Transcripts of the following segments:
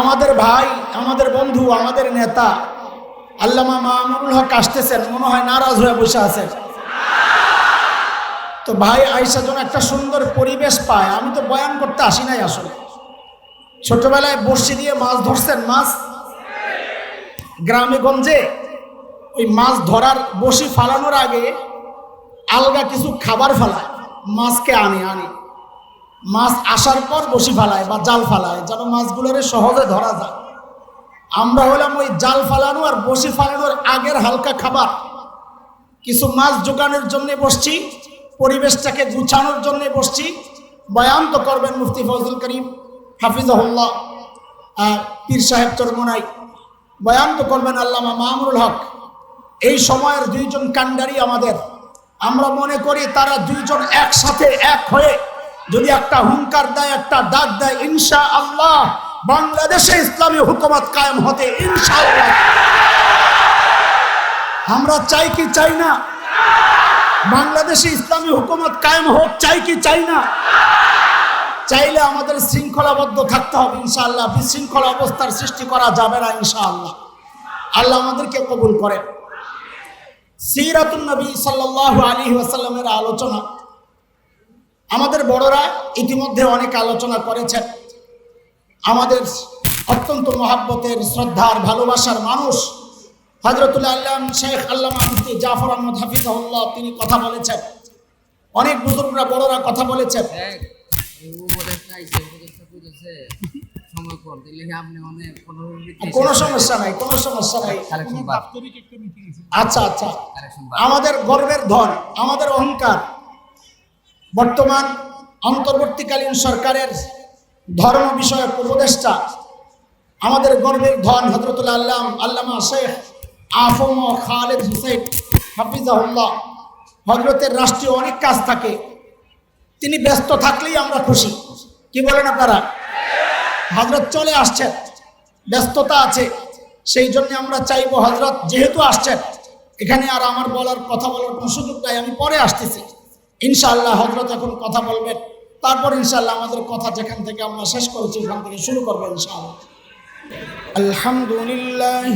আমাদের ভাই, আমাদের বন্ধু, আমাদের নেতা আল্লামা মামুনুল হক আসতেছেন, মনে হয় নারাজ হয়ে বসে আছেন। তো ভাই আইসা যেন একটা সুন্দর পরিবেশ পায়, আমি তো বয়ান করতে আসি নাই আসলে। ছোটবেলায় বর্ষি দিয়ে মাছ ধরছেন, মাছ? গ্রামে গঞ্জে ওই মাছ ধরার বসি ফালানোর আগে আলগা কিছু খাবার ফালায়, মাছকে আনে আনে। মাছ আসার পর বসি ফালায় বা জাল ফালায়, যেন মাছগুলোরে সহজে ধরা যায়। আমরা হলাম ওই জাল ফালানো আর বসি ফালানোর আগের হালকা খাবার। কিছু মাছ জোগানোর জন্য বসছি, পরিবেশটাকে গুছানোর জন্য বসছি। বয়ান তো করবেন মুফতি ফজল করিম, হাফিজাহুল্লাহ পীর সাহেব চরমনাই। বয়ান তো করবেন আল্লামা মামুল হক। এই সময়ের দুইজন কান্ডারি আমাদের। আমরা মনে করি তারা দুইজন একসাথে এক হয়ে যদি একটা হুঙ্কার দেয়, একটা ডাক দেয় ইনশা আল্লাহ বাংলাদেশে ইসলামী হুকুমত কায়েম হতে ইনশাআল্লাহ। আমরা চাই কি চাই না? বাংলাদেশে ইসলামী হুকুমত কায়েম হোক, চাই কি চাই না? চাইলে আমাদের শৃঙ্খলাবদ্ধ থাকতে হবে ইনশাআল্লাহ। বিশৃঙ্খল অবস্থার সৃষ্টি করা যাবে না ইনশাআল্লাহ। আল্লাহ আমাদেরকে কবুল করেন। সিরাতুন নবী সাল্লাল্লাহু আলাইহি ওয়াসাল্লামের আলোচনা আমাদের বড়রা ইতিমধ্যে অনেক আলোচনা করেছেন। আমাদের অত্যন্ত মহাব্বতের শ্রদ্ধার ভালোবাসার মানুষ হজরতুল্লাহ আল্লাহ শেখ আল্লাহ মুফতি জাফর আহমদ হাফিজাহুল্লাহ তিনি কথা বলেছেন। অনেক বুজুর্গরা বড়রা কথা বলেছেন। কোনো সমস্যা নাই কোনো সমস্যা নাই। আচ্ছা আচ্ছা। আমাদের গর্বের ধন আমাদের অহংকার বর্তমান অন্তর্বর্তীকালীন সরকারের ধর্ম বিষয়ক উপদেষ্টা, আমাদের গর্বের ধন হজরতুল্লাহ আল্লাহ আল্লামা শেখ আফম খালেদ হুসেন হাফিজাহুল্লাহ হজরতের রাষ্ট্রীয় অনেক কাজ থাকে। তিনি ব্যস্ত থাকলেই আমরা খুশি। কি বলেন আপনারা? হজরত চলে আসছেন, ব্যস্ততা আছে, সেই জন্য আমরা চাইব হজরত যেহেতু আসছেন, এখানে আর আমার বলার, কথা বলার কোনো সুযোগ নাই, আমি পরে আসতেছি। ইনশাআল্লাহ হজরত এখন কথা বলবেন তারপর ইনশাআল্লাহ আমাদের কথা যেখান থেকে আমরা শেষ করেছি ওখান থেকে শুরু করবো ইনশাআল্লাহ الحمد لله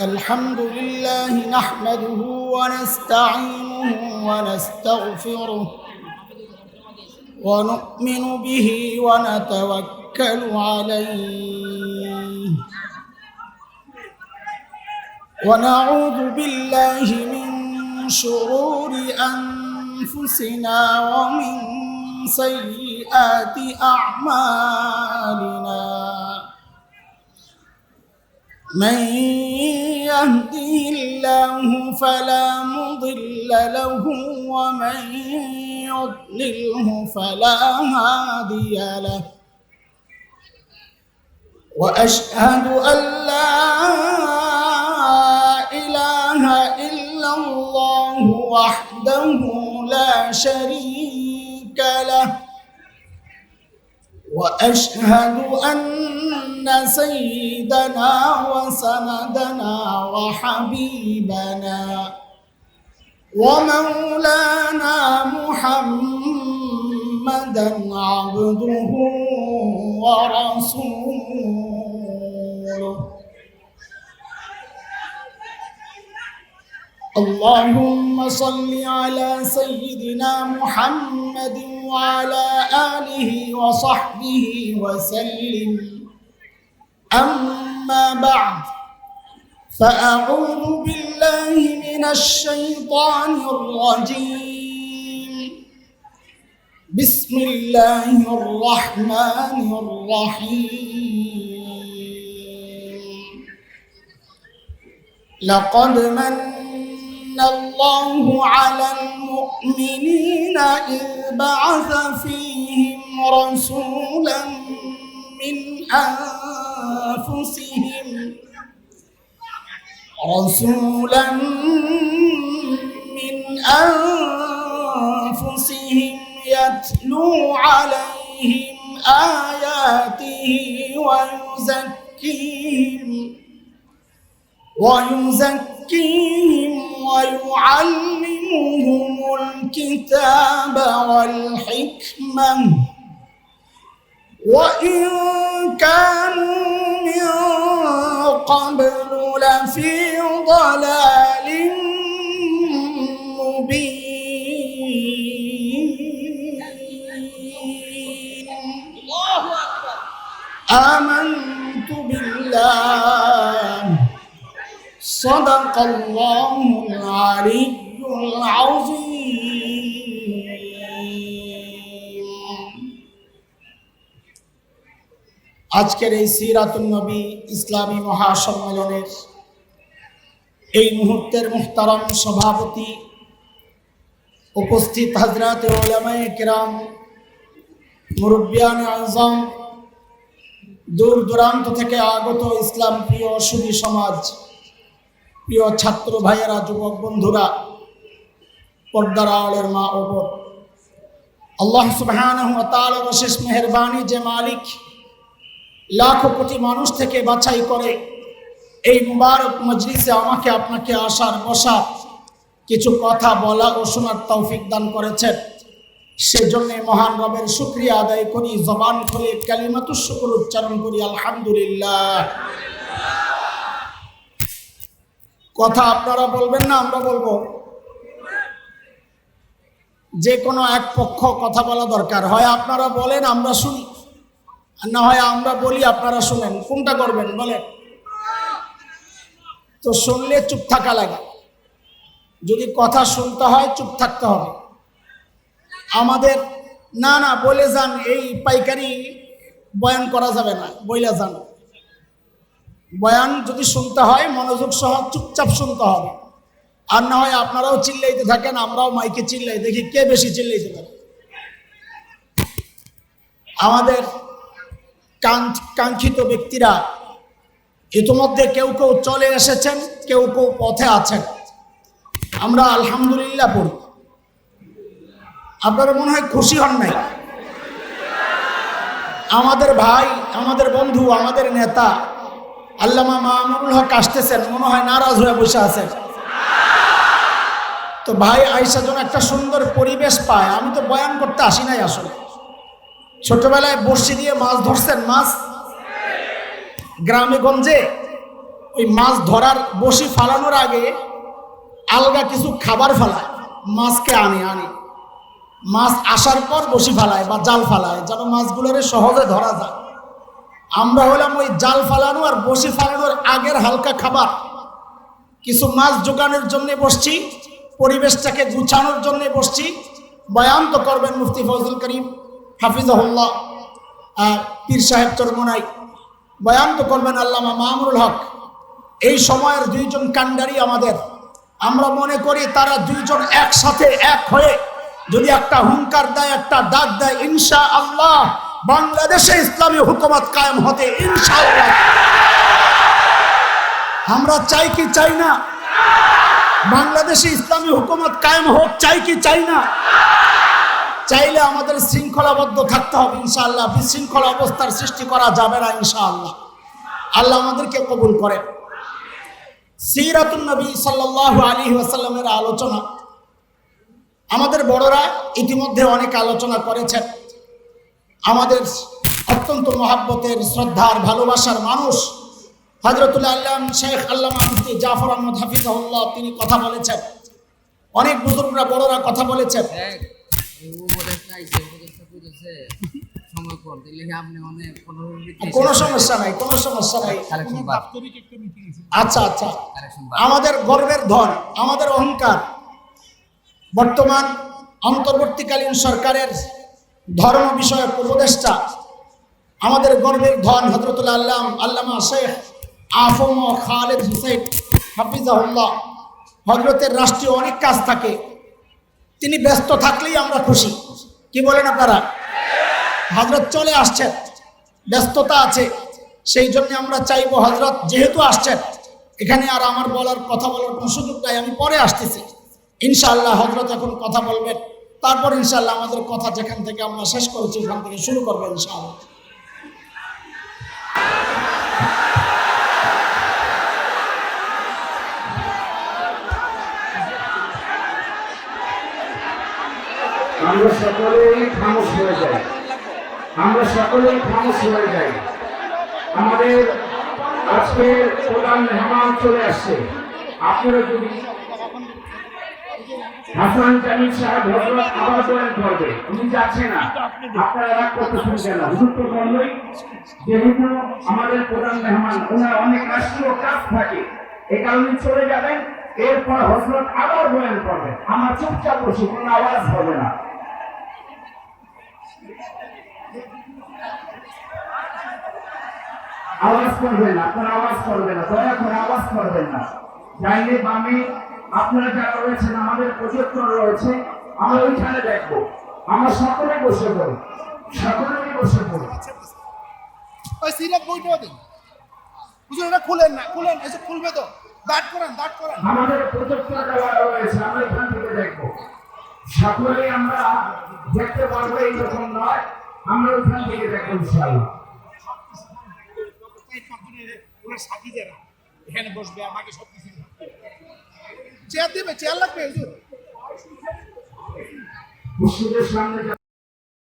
الحمد لله نحمده ونستعينه ونستغفره ونؤمن به ونتوكل عليه ونعوذ بالله من شرور أنفسنا ومن سيئات أعمالنا. من يهده الله فلا مضل له ومن يضلله فلا هادي له. وأشهد أن لا إله إلا الله وحده لا شريك له. وأشهد أن سيدنا وسندنا وحبيبنا ومولانا محمدا عبده ورسوله. اللهم صل على سيدنا محمد وعلى آله وصحبه وسلم. أما بعد فأعوذ بالله من الشيطان الرجيم. بسم الله الرحمن الرحيم. لقد من الله على المؤمنين إذ بعث فيهم رسولا من أنفسهم رسولا من أنفسهم يتلو عليهم آياته ويزكيهم ويزكيهم ويعلمهم الكتاب والحكمة. وإن كانوا قبل لفي ضلال مبين. آمنت بالله صدق الله العلي العظيم আজকের এই সিরাতুন নবী ইসলামী মহাসম্মেলনের এই মুহূর্তের মুহতারাম সভাপতি উপস্থিত হজরত ওলামায়ে কেরাম মুরব্বিয়ান আজম দূর দূরান্ত থেকে আগত ইসলাম প্রিয় সুবি সমাজ প্রিয় ছাত্র ভাইয়েরা, যুবক বন্ধুরা, পর্দার আড়ের মা ও বোন, আল্লাহ তাআলার অশেষ মেহেরবানি যে মালিক লাখো কোটি মানুষ থেকে বাছাই করে এই মুবারক মজলিসে আমাকে, আপনাকে আসার বসা কিছু কথা বলা ও শোনার তৌফিক দান করেছেন। সেজন্য মহান রবের শুক্রিয়া আদায় করি। জবান খুলে কালিমাতুর শুকর উচ্চারণ করি, আলহামদুলিল্লাহ। কথা আপনারা বলবেন না, আমরা বলব। যে কোনো এক পক্ষ কথা বলা দরকার। হয় আপনারা বলেন, আমরা শুনি। আর না হয় আমরা বলি, আপনারা শুনেন। কোনটা করবেন, বলেন? তো শুনলে চুপ থাকা লাগে। যদি কথা শুনতে হয়, চুপ থাকতে হবে। আমাদের, না না, বলে যান, এই পাইকারি বয়ান করা যাবে না, বইলা যান। বয়ান যদি শুনতে হয়, মনোযোগ সহ চুপচাপ শুনতে হবে। আর না হয় আপনারাও চিল্লাইতে থাকেন, আমরাও মাইকে চিল্লাই দেখি কে বেশি চিল্লাইতে পারে। আমাদের কাঙ্ক- কাঙ্ক্ষিত ব্যক্তিরা ইতিমধ্যে কেউ কেউ চলে এসেছেন, কেউ কেউ পথে আছেন। আমরা আলহামদুলিল্লাহ পড়ি। আপনারা মনে হয় খুশি হন নাই? আমাদের ভাই, আমাদের বন্ধু, আমাদের নেতা আল্লামা মামুনুল হক আসতেছেন, মনে হয় নারাজ হয়ে বসে আছেন। তো ভাই আইসা যেন একটা সুন্দর পরিবেশ পায়, আমি তো বয়ান করতে আসি নাই আসলে। ছোটবেলায় বড়শি দিয়ে মাছ ধরছেন, মাছ? গ্রামে গঞ্জে ওই মাছ ধরার বসি ফালানোর আগে আলগা কিছু খাবার ফালায়, মাছকে আনে আনে। মাছ আসার পর বসি ফালায় বা জাল ফালায়, যেন মাছগুলোরে সহজে ধরা যায়। আমরা হলাম ওই জাল ফালানো আর বসি ফালানোর আগের হালকা খাবার। কিছু মাছ জোগানোর জন্য বসছি, পরিবেশটাকে গুছানোর জন্য বসছি। বয়ান তো করবেন মুফতি ফজল করিম, হাফিজাহুল্লাহ পীর সাহেব চরমনাই। বয়ান তো করবেন আল্লামা মামুল হক। এই সময়ের দুইজন কান্ডারি আমাদের। আমরা মনে করি তারা দুইজন একসাথে এক হয়ে যদি একটা হুঙ্কার দেয়, একটা ডাক দেয় ইনশা আল্লাহ বাংলাদেশে ইসলামী হুকুমত কায়েম হতে ইনশাআল্লাহ। আমরা চাই কি চাই না? বাংলাদেশে ইসলামী হুকুমত কায়েম হোক, চাই কি চাই না? চাইলে আমাদের শৃঙ্খলাবদ্ধ থাকতে হবে ইনশাআল্লাহ। বিশৃঙ্খলা অবস্থার সৃষ্টি করা যাবে না ইনশাআল্লাহ। আল্লাহ আমাদেরকে কবুল করেন। সিরাতুন নবী সাল্লাল্লাহু আলাইহি ওয়াসাল্লামের আলোচনা। আমাদের বড়রা ইতিমধ্যে অনেক আলোচনা করেছেন। আমাদের অত্যন্ত মহাব্বতের শ্রদ্ধার ভালোবাসার মানুষ হজরতুল আল্লাম শেখ আল্লাহ মুফতি জাফর আহমদ হাফিজাহুল্লাহ তিনি কথা বলেছেন। অনেক বুজুর্গরা বড়রা কথা বলেছেন। কোনো সমস্যা নাই কোনো সমস্যা নাই। আচ্ছা আচ্ছা। আমাদের গর্বের ধন আমাদের অহংকার। বর্তমান অন্তর্বর্তীকালীন সরকারের ধর্ম বিষয়ক উপদেষ্টা, আমাদের গর্বের ধন হজরতুল্লাহ আল্লাম, আল্লামা শেখ আফম খালেদ হুসেন হাফিজাহুল্লাহ হজরতের রাষ্ট্রীয় অনেক কাজ থাকে। তিনি ব্যস্ত থাকলেই আমরা খুশি। কি বলেন আপনারা? হজরত চলে আসছেন, ব্যস্ততা আছে, সেই জন্য আমরা চাইব হজরত যেহেতু আসছেন, এখানে আর আমার বলার কথা বলার কোনো সুযোগ নাই, আমি পরে আসতেছি। ইনশাআল্লাহ হজরত এখন কথা বলবেন। তারপর ইনশাল্লাহ আমাদের কথা যেখান থেকে আমরা শেষ করেছি সেখান থেকে শুরু করব ইনশাআল্লাহ। আমরা সকলেই খামোশ হয়ে যাই। আমরা সকলেই খামোশ হয়ে যাই। আমাদের আজকে প্রধান মেহমান চলে আসছে। আপনারা যদি হাসান জামিল সাহেব হজরত আবার করবে উনি যাচ্ছে না। আপনারা রাগ করতেছেন কেন হুজুর তো বললই যেহেতু আমাদের প্রধান মেহমান, ওনার অনেক রাষ্ট্রীয় কাজ থাকে। এই কারণে চলে যাবেন। এরপর হজরত আবার আমার চুপচাপ বসে কোনো আওয়াজ হবে না। আওয়াজ করবেন না আপনারা আওয়াজ করবেন না। দয়া করে আওয়াজ করবেন না। ডাইনে বামে আপনারা যারা রয়েছেন আমাদের প্রজেক্টর রয়েছে আমরা ওইখানে দেখব। আমরা সকলে বসে পড়ি। সকলেই বসে পড়ি। ওই সিরাপ বইটাও দিন। হুজুর এটা খুলেন না খুলেন। এসে খুলবে তো। দাঁড় করান দাঁড় করান। আমাদের প্রজেক্টর দেওয়া রয়েছে আমরা এখান থেকে দেখব। সকলেই আমরা দেখতে পারব এইরকম নয়। আমরা ওইখান থেকে দেখব ইনশাআল্লাহ। এখানে বসবে আমাকে সব কিছু চেয়ার দেবে চেয়ার লাগবে সামনে